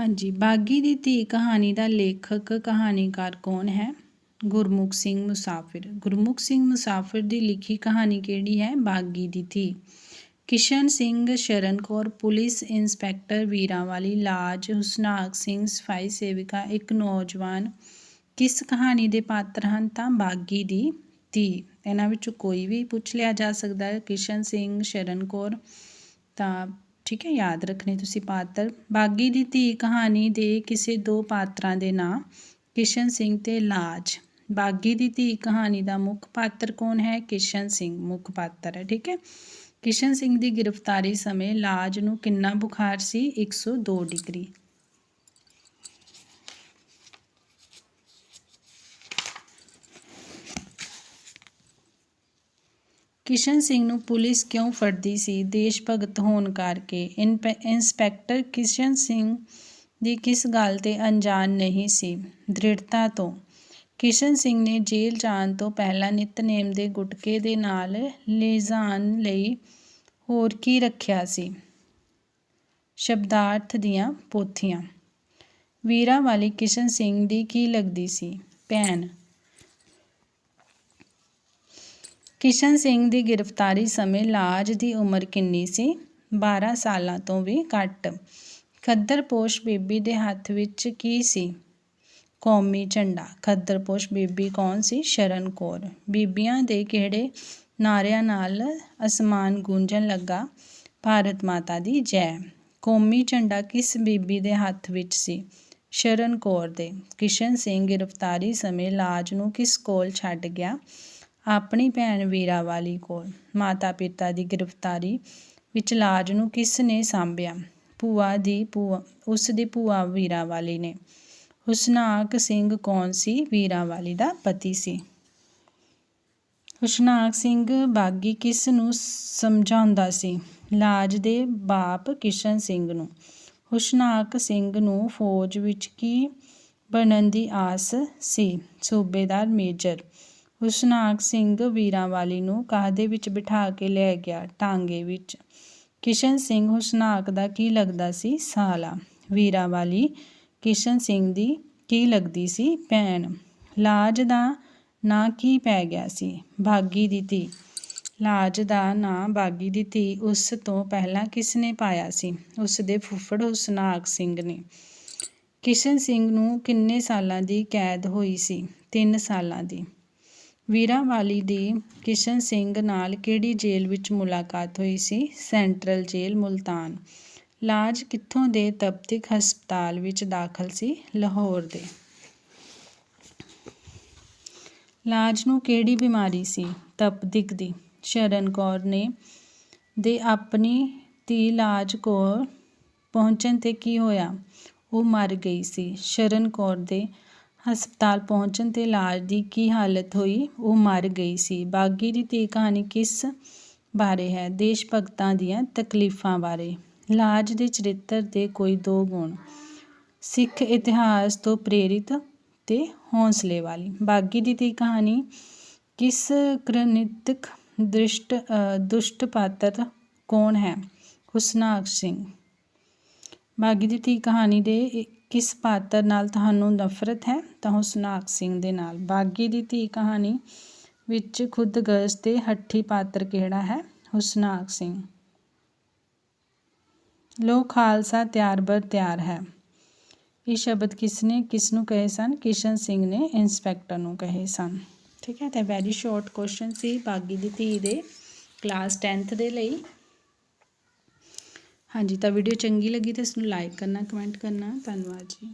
ਹਾਂਜੀ, ਬਾਗੀ ਦੀ ਧੀ ਕਹਾਣੀ ਦਾ ਲੇਖਕ, ਕਹਾਣੀਕਾਰ ਕੌਣ ਹੈ? ਗੁਰਮੁਖ ਸਿੰਘ ਮੁਸਾਫਿਰ। ਗੁਰਮੁਖ ਸਿੰਘ ਮੁਸਾਫਿਰ ਦੀ ਲਿਖੀ ਕਹਾਣੀ ਕਿਹੜੀ ਹੈ? ਬਾਗੀ ਦੀ ਧੀ। ਕਿਸ਼ਨ ਸਿੰਘ ਸ਼ਰਨ ਕੌਰ, ਪੁਲਿਸ ਇੰਸਪੈਕਟਰ ਵੀਰਾਂਵਾਲੀ, ਲਾਜ ਹੁਸਨਾਕ ਸਿੰਘ, ਸਫ਼ਾਈ ਸੇਵਿਕਾ, ਇੱਕ ਨੌਜਵਾਨ। ਕਿਸ ਕਹਾਣੀ ਦੇ ਪਾਤਰ ਹਨ ਤਾਂ ਬਾਗੀ ਦੀ ਧੀ। ਇਹਨਾਂ ਵਿੱਚੋਂ ਕੋਈ ਵੀ ਪੁੱਛ ਲਿਆ ਜਾ ਸਕਦਾ ਹੈ। ਕਿਸ਼ਨ ਸਿੰਘ ਸ਼ਰਨ ਕੌਰ ਤਾਂ ਠੀਕ ਹੈ, ਯਾਦ ਰੱਖਣੇ ਤੁਸੀਂ ਪਾਤਰ। ਬਾਗੀ ਦੀ ਧੀ ਕਹਾਣੀ ਦੇ ਕਿਸੇ ਦੋ ਪਾਤਰਾਂ ਦੇ ਨਾਂ, ਕਿਸ਼ਨ ਸਿੰਘ ਤੇ ਲਾਜ। ਬਾਗੀ ਦੀ ਧੀ ਕਹਾਣੀ ਦਾ ਮੁੱਖ ਪਾਤਰ ਕੌਣ ਹੈ? ਕਿਸ਼ਨ ਸਿੰਘ ਮੁੱਖ ਪਾਤਰ ਹੈ, ਠੀਕ ਹੈ। ਕਿਸ਼ਨ ਸਿੰਘ ਦੀ ਗ੍ਰਿਫਤਾਰੀ ਸਮੇਂ ਲਾਜ ਨੂੰ ਕਿੰਨਾ ਬੁਖਾਰ ਸੀ? 102 ਡਿਗਰੀ। ਕਿਸ਼ਨ ਸਿੰਘ ਨੂੰ ਪੁਲਿਸ ਕਿਉਂ ਫੜਦੀ ਸੀ? ਦੇਸ਼ ਭਗਤ ਹੋਣ ਕਰਕੇ। ਇੰਸਪੈਕਟਰ ਕਿਸ਼ਨ ਸਿੰਘ ਦੀ ਕਿਸ ਗੱਲ ਤੇ ਅਣਜਾਣ ਨਹੀਂ ਸੀ? ਦ੍ਰਿੜਤਾ ਤੋਂ। ਕਿਸ਼ਨ ਸਿੰਘ ਨੇ ਜੇਲ੍ਹ ਜਾਣ ਤੋਂ ਪਹਿਲਾਂ ਨਿਤਨੇਮ ਦੇ ਗੁਟਕੇ ਦੇ ਨਾਲ ਲਿਜਾਣ ਲਈ ਹੋਰ ਕੀ ਰੱਖਿਆ ਸੀ? ਸ਼ਬਦਾਰਥ ਦੀਆਂ ਪੋਥੀਆਂ। ਵੀਰਾ ਵਾਲੀ ਕਿਸ਼ਨ ਸਿੰਘ ਦੀ ਕੀ ਲੱਗਦੀ ਸੀ? ਭੈਣ ਕਿਸ਼ਨ ਸਿੰਘ ਦੀ ਗ੍ਰਿਫਤਾਰੀ ਸਮੇਂ ਲਾਜ ਦੀ ਉਮਰ ਕਿੰਨੀ ਸੀ? 12 ਸਾਲਾਂ ਤੋਂ ਵੀ ਘੱਟ। ਖੱਦਰਪੋਸ਼ ਬੀਬੀ ਦੇ ਹੱਥ ਵਿੱਚ ਕੀ ਸੀ? ਕੌਮੀ ਝੰਡਾ। ਖੱਦਰਪੋਸ਼ ਬੀਬੀ ਕੌਣ ਸੀ? ਸ਼ਰਨ ਕੌਰ। ਬੀਬੀਆਂ ਦੇ ਕਿਹੜੇ ਨਾਰਿਆਂ ਨਾਲ ਅਸਮਾਨ ਗੂੰਜਣ ਲੱਗਾ? ਭਾਰਤ ਮਾਤਾ ਦੀ ਜੈ। ਕੌਮੀ ਝੰਡਾ ਕਿਸ ਬੀਬੀ ਦੇ ਹੱਥ ਵਿੱਚ ਸੀ? ਸ਼ਰਨ ਕੌਰ ਦੇ। ਕਿਸ਼ਨ ਸਿੰਘ ਗ੍ਰਿਫਤਾਰੀ ਸਮੇਂ ਲਾਜ ਨੂੰ ਕਿਸ ਕੋਲ ਛੱਡ ਗਿਆ? ਆਪਣੀ ਭੈਣ ਵੀਰਾਵਾਲੀ ਕੋਲ ਮਾਤਾ ਪਿਤਾ ਦੀ ਗ੍ਰਿਫਤਾਰੀ ਵਿੱਚ ਲਾਜ ਨੂੰ ਕਿਸ ਨੇ ਸਾਂਭਿਆ? ਭੂਆ ਦੀ ਭੂਆ, ਉਸ ਦੀ ਭੂਆ ਵੀਰਾਵਾਲੀ ਨੇ। ਹੁਸਨਾਕ ਸਿੰਘ ਕੌਣ ਸੀ? ਵੀਰਾਵਾਲੀ ਦਾ ਪਤੀ ਸੀ। ਹੁਸ਼ਨਾਕ ਸਿੰਘ ਬਾਗੀ ਕਿਸ ਨੂੰ ਸਮਝਾਉਂਦਾ ਸੀ? ਲਾਜ ਦੇ ਬਾਪ ਕਿਸ਼ਨ ਸਿੰਘ ਨੂੰ। ਹੁਸ਼ਨਾਕ ਸਿੰਘ ਨੂੰ ਫੌਜ ਵਿੱਚ ਕੀ ਬਣਨ ਦੀ ਆਸ ਸੀ? ਸੂਬੇਦਾਰ ਮੇਜਰ ਹੁਸਨਾਕ ਸਿੰਘ ਵੀਰਾਂਵਾਲੀ ਨੂੰ ਕਾਹਦੇ ਵਿੱਚ ਬਿਠਾ ਕੇ ਲੈ ਗਿਆ ਟਾਂਗੇ ਵਿੱਚ? ਕਿਸ਼ਨ ਸਿੰਘ ਹੁਸਨਾਕ ਦਾ ਕੀ ਲੱਗਦਾ ਸੀ ਸਾਲਾ? ਵੀਰਾਂ ਵਾਲੀ ਕਿਸ਼ਨ ਸਿੰਘ ਦੀ ਕੀ ਲੱਗਦੀ ਸੀ ਭੈਣ? ਲਾਜ ਦਾ ਨਾਂ ਕੀ ਪੈ ਗਿਆ ਸੀ? ਬਾਗੀ ਦੀ ਧੀ। ਲਾਜ ਦਾ ਨਾਂ ਬਾਗੀ ਦੀ ਧੀ ਉਸ ਤੋਂ ਪਹਿਲਾਂ ਕਿਸ ਨੇ ਪਾਇਆ ਸੀ? ਉਸ ਦੇ ਫੁੱਫੜ ਹੁਸਨਾਕ ਸਿੰਘ ਨੇ। ਕਿਸ਼ਨ ਸਿੰਘ ਨੂੰ ਕਿੰਨੇ ਸਾਲਾਂ ਦੀ ਕੈਦ ਹੋਈ ਸੀ? 3 ਸਾਲਾਂ ਦੀ। ਵੀਰਾਵਾਲੀ ਦੀ ਕਿਸ਼ਨ ਸਿੰਘ ਨਾਲ ਕਿਹੜੀ ਜੇਲ੍ਹ ਵਿੱਚ ਮੁਲਾਕਾਤ ਹੋਈ ਸੀ? ਸੈਂਟਰਲ ਜੇਲ੍ਹ, ਮੁਲਤਾਨ। ਲਾਜ ਕਿੱਥੋਂ ਦੇ ਤਪਤਿਕ ਹਸਪਤਾਲ ਵਿੱਚ ਦਾਖਲ ਸੀ? ਲਾਹੌਰ ਦੇ। ਲਾਜ ਨੂੰ ਕਿਹੜੀ ਬਿਮਾਰੀ ਸੀ? ਤਪਦਿਕ ਦੀ। ਸ਼ਰਨ ਕੌਰ ਨੇ ਦੇ ਆਪਣੀ ਧੀ ਲਾਜ ਕੋਲ ਪਹੁੰਚਣ ਤੇ ਕੀ ਹੋਇਆ? ਉਹ ਮਰ ਗਈ ਸੀ। ਸ਼ਰਨ ਕੌਰ ਦੇ ਹਸਪਤਾਲ ਪਹੁੰਚਣ ਤੇ ਲਾਜ ਦੀ ਕੀ ਹਾਲਤ ਹੋਈ, ਉਹ ਮਰ ਗਈ ਸੀ। ਬਾਗੀ ਦੀ ਧੀ ਕਹਾਣੀ ਕਿਸ ਬਾਰੇ ਹੈ? ਦੇਸ਼ ਭਗਤਾਂ ਦੀਆਂ ਤਕਲੀਫਾਂ ਬਾਰੇ। ਲਾਜ ਦੇ ਚਰਿੱਤਰ ਦੇ ਕੋਈ ਦੋ ਗੁਣ। ਸਿੱਖ ਇਤਿਹਾਸ ਤੋਂ ਪ੍ਰੇਰਿਤ ਤੇ ਹੌਸਲੇ ਵਾਲੀ। ਬਾਗੀ ਦੀ ਧੀ ਕਹਾਣੀ ਕਿਸ ਕ੍ਰਨਿਤਕ ਦ੍ਰਿਸ਼ਟ ਦੁਸ਼ਟ ਪਾਤਰ ਕੌਣ ਹੈ? ਹੁਸਨਾਕ ਸਿੰਘ। ਬਾਗੀ ਦੀ ਧੀ ਕਹਾਣੀ ਦੇ ਕਿਸ ਪਾਤਰ ਨਾਲ ਤੁਹਾਨੂੰ ਨਫ਼ਰਤ ਹੈ? ਤਾਂ ਹੁਸਨਾਕ ਸਿੰਘ ਦੇ ਨਾਲ। ਬਾਗੀ ਦੀ ਧੀ ਕਹਾਣੀ ਵਿੱਚ ਖੁਦਗਰਜ਼ ਤੇ ਹੱਠੀ ਪਾਤਰ ਕਿਹੜਾ ਹੈ? ਹੁਸਨਾਕ ਸਿੰਘ। ਲੋ ਖਾਲਸਾ, ਤਿਆਰ ਬਰ ਤਿਆਰ ਹੈ। ਇਹ ਸ਼ਬਦ ਕਿਸਨੇ ਕਿਸ ਨੂੰ ਕਹੇ ਸਨ? ਕਿਸ਼ਨ ਸਿੰਘ ਨੇ ਇੰਸਪੈਕਟਰ ਨੂੰ ਕਹੇ ਸਨ। ਠੀਕ ਹੈ, ਤੇ ਵੈਰੀ ਸ਼ਾਰਟ ਕੁਐਸਚਨ ਸੀ ਬਾਗੀ ਦੀ ਧੀ ਦੇ ਕਲਾਸ 10th ਦੇ ਲਈ। ਹਾਂਜੀ ਤਾਂ ਵੀਡੀਓ ਚੰਗੀ ਲੱਗੀ ਤਾਂ ਇਸ ਨੂੰ ਲਾਈਕ ਕਰਨਾ ਕਮੈਂਟ ਕਰਨਾ ਧੰਨਵਾਦ ਜੀ।